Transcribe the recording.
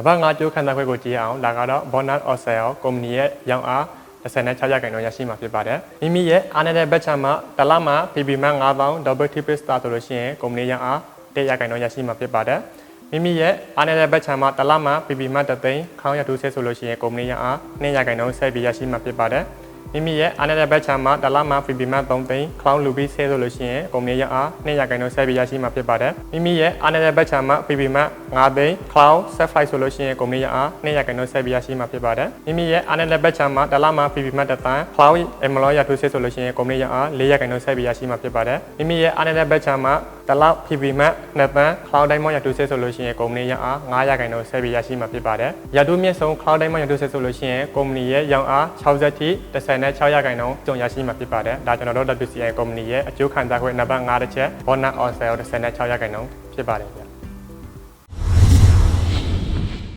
နံပါတ်5ကျိုးခံစားခွင့်ကိုကြည့်အောင်ဒါကတော့ bonus or sale ကုမ္ပဏီရဲ့ရောင်းအား26ရာခိုင်နှုန်းရရှိမှာဖြစ်ပါတယ်မိမိရဲ့အားနေတဲ့ဘက်ချမ်းမှာတစ်လမှာ PB မှ9000 double triple star ဆိုလို့ရှိရင်ကုမ္ပဏီရောင်းအား1ရာခိုင်နှုန်းရရှိမှာဖြစ်ပါတယ်မိမိရဲ့အားနေတဲ့ဘက်ချမ်းမှာတစ်လမှာ PB မှ3သိန်းခေါင်းရတူးဆဲဆိုလို့ရှိရင်ကုမ္ပဏီရောင်းအား2ရာခိုင်နှုန်းဆက်ပြီးရရှိမှာဖြစ်ပါတယ် မိမိရဲ့အားနေတဲ့ဘက်ချမ်းမှာတစ်လမှာ PB မှ3သိန်းခေါင်းလူပြီးဆဲဆိုလို့ရှိရင်ကုမ္ပဏီရောင်းအား2ရာခိုင်နှုန်းဆက်ပြီးရရှိမှာဖြစ်ပါတယ်မိမိရဲ့အားနေတဲ့ဘက်ချမ်းမှာ PB မှ9သိန်း cloud set flight ဆိုလို့ရှိရင်ကုမ္ပဏီရောင်းအား2ရာခိုင်နှုန်းဆက်ပြီးရရှိမှာဖြစ်ပါတယ်မိမိရဲ့အားနေတဲ့ဘက်ချမ်းမှာတစ်လမှာ PB မှ1တန်း cloud emerald ရတူးဆဲဆိုလို့ရှိရင်ကုမ္ပဏီရောင်းအား4ရာခိုင်နှုန်းဆက်ပြီးရရှိမှာဖြစ်ပါတယ်မိမိရဲ့အားနေတဲ့ဘက်ချမ်း မှာတစ်လ PB မှ2တန်း cloud diamond ရတူးဆဲဆိုလို့ရှိရင်ကုမ္ပဏီရောင်းအား9ရာခိုင်နှုန်းဆက်ပြီးရရှိမှာဖြစ်ပါတယ်ရတူးမြင့်ဆုံး cloud diamond ရတူးဆဲဆိုလို့ရှိရင်ကုမ္ပဏီရဲ့ရောင်းအား60ထိ16ရာခိုင်နှုန်းကျုံရရှိမှာဖြစ်ပါတယ်ဒါကျွန်တော်တို့ WCI ကုမ္ပဏီရဲ့အကျိုးခံစားခွင့်နံပါတ်5တစ်ချက် bonus on sale 16ရာခိုင်နှုန်းဖြစ်ပါတယ်ဗျ